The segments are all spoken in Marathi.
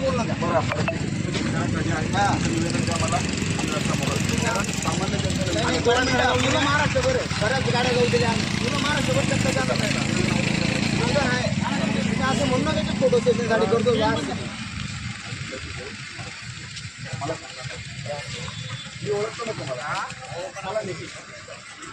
बोल नका बरं मला. सामान्य जनतेला महाराष्ट्रभर. बऱ्याच गाड्या जाऊ दिल्या. पूर्ण महाराष्ट्रभर चक्का जाणार नाही. असं म्हणू नका की फोटो सेशनसाठी करतो यार. मी ओळखतो ना तुम्हाला. मला नाही.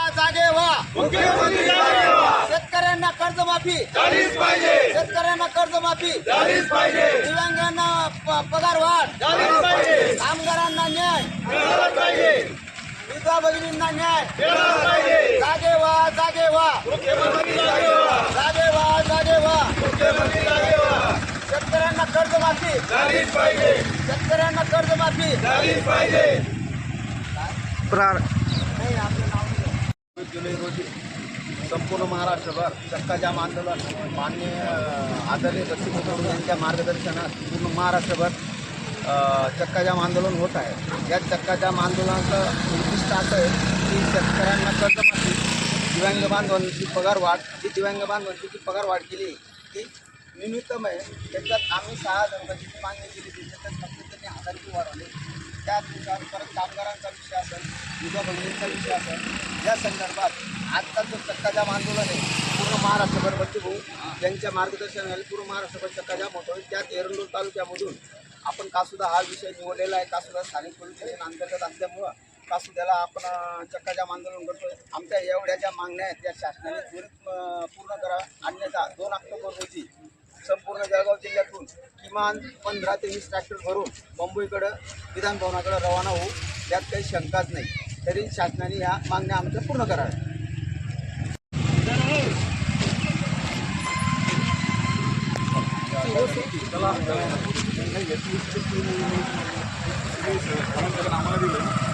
शंभर टक्के राहील जागे व्हा शेतकऱ्यांना कर्जमाफी। शेतकऱ्यांना कर्जमाफी। दिव्यांगांना प- पगार वाढ। कामगारांना न्याय। विधवा भगिनींना न्याय। जागे व्हा जागे व्हा जागे व्हा जागे व्हा शेतकऱ्यांना कर्जमाफी। शेतकऱ्यांना कर्जमाफी। नाही, आपलं नाव नाही. जुलै रोजी संपूर्ण महाराष्ट्रभर चक्काजाम आंदोलन मान्य आदरणीय दक्षिण यांच्या मार्गदर्शनात पूर्ण महाराष्ट्रभर चक्काजाम आंदोलन होत आहे. या चक्काजाम आंदोलनाचं उद्दिष्ट असं आहे की शेतकऱ्यांना कर्जमाफी दिव्यांग बांधवांची पगार वाढ जी दिव्यांग बांधवांची जी पगार वाढ केली ती निमित्तम आहे त्याच्यात आम्ही सहा हजार मागणी केली त्याच्यात फक्त त्यांनी हजारची वाढवली. वाढवले त्याचनुसार परत कामगारांचा विषय असेल विधवा बहिणींचा विषय असेल या संदर्भात आजचा जो चक्काजाम आंदोलन आहे पूर्ण महाराष्ट्रभर बच्चू भाऊ यांच्या मार्गदर्शनाखाली पूर्ण महाराष्ट्रभर चक्काजाम होतो त्यात एरंडोल तालुक्यामधून आपण कासुदा हा विषय निवडलेला आहे कासुदा स्थानिक पोलीस स्टेशन अंतर्गत असल्यामुळं कासुद्याला आपण चक्काजाम आंदोलन करतोय. आमच्या एवढ्या ज्या मागण्या आहेत त्या शासनाने त्वरित पूर्ण करा. अन्यथा दोन ऑक्टोबर रोजी संपूर्ण जळगाव जिल्ह्यातून किमान पंधरा ते वीस ट्रॅक्टर भरून मुंबईकडं विधानभवनाकडं रवाना होऊ यात काही शंकाच नाही. तरी शासनाने या मागण्या आमच्या पूर्ण कराव्या आम्हाला दिलं